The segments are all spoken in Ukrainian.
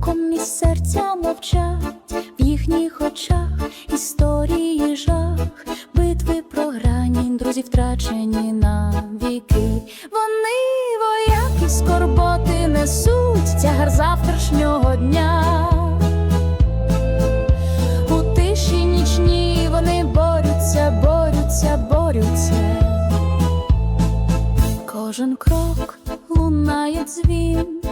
Оком і серця мовчать в їхніх очах історії жах, битви програні, друзі втрачені на віки, Вони вояки скорботи несуть тягар завтрашнього дня. У тиші нічні вони борються, борються, борються. Кожен крок лунає дзвін,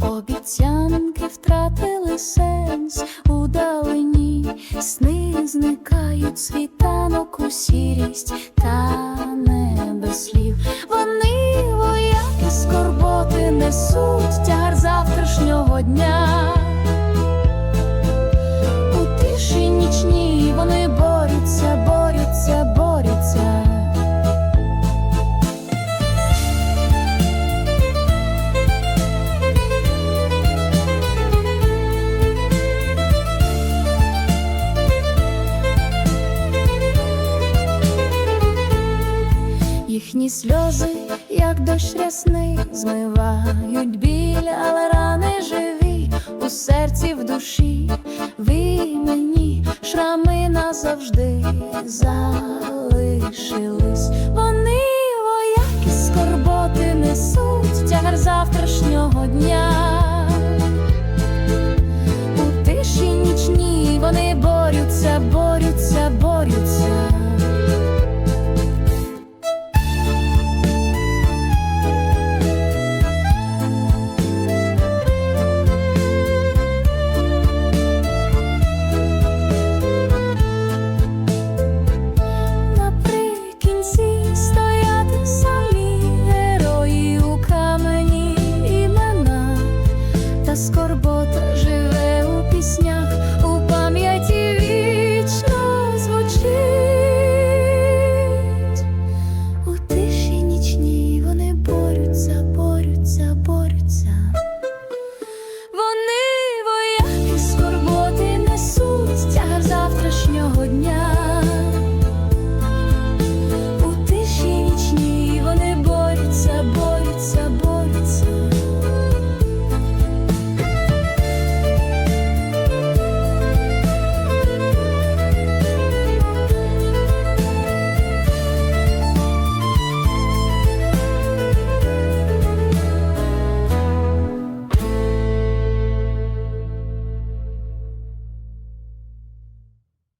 обіцяний втратили сенс. У далині, сни зникають, світанок у сірість та не Їхні сльози, як дощ рясний, змивають біль, але рани живі у серці, в душі, ви мені шрами назавжди залишились. Вони вояки скорботи несуть тягар завтрашнього дня.